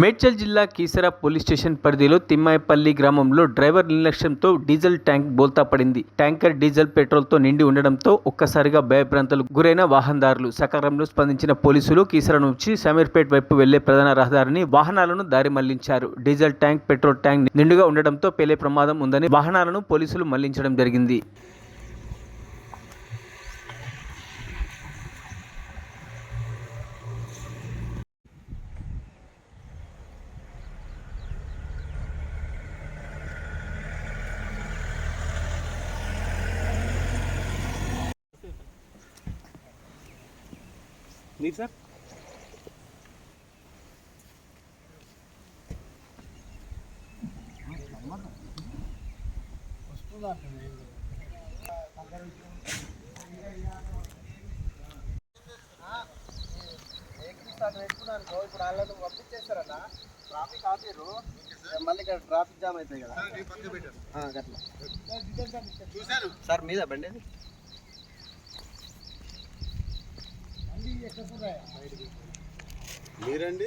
మేడ్చల్ జిల్లా Keesara police station పరిధిలో తిమ్మాయిపల్లి గ్రామంలో డ్రైవర్ నిర్లక్ష్యంతో డీజిల్ ట్యాంక్ బోల్తా పడింది. ట్యాంకర్ డీజిల్ పెట్రోల్తో నిండి ఉండడంతో ఒక్కసారిగా భయభ్రాంతలు గురైన వాహనదారులు సకాలంలో స్పందించిన పోలీసులు కీసర నుంచి సమీర్పేట్ వైపు వెళ్ళే ప్రధాన రహదారిని వాహనాలను దారి మళ్ళించారు. డీజిల్ ట్యాంక్ పెట్రోల్ ట్యాంక్ నిండుగా ఉండడంతో పేలే ప్రమాదం ఉందని వాహనాలను పోలీసులు మళ్ళించడం జరిగింది. మీరు సార్ ఇప్పుడు ట్రాఫిక్ మళ్ళీ ఇక్కడ ట్రాఫిక్ జామ్ అవుతాయి కదా ఆ, గట్ల సార్ మీద బండి అది? మీరండి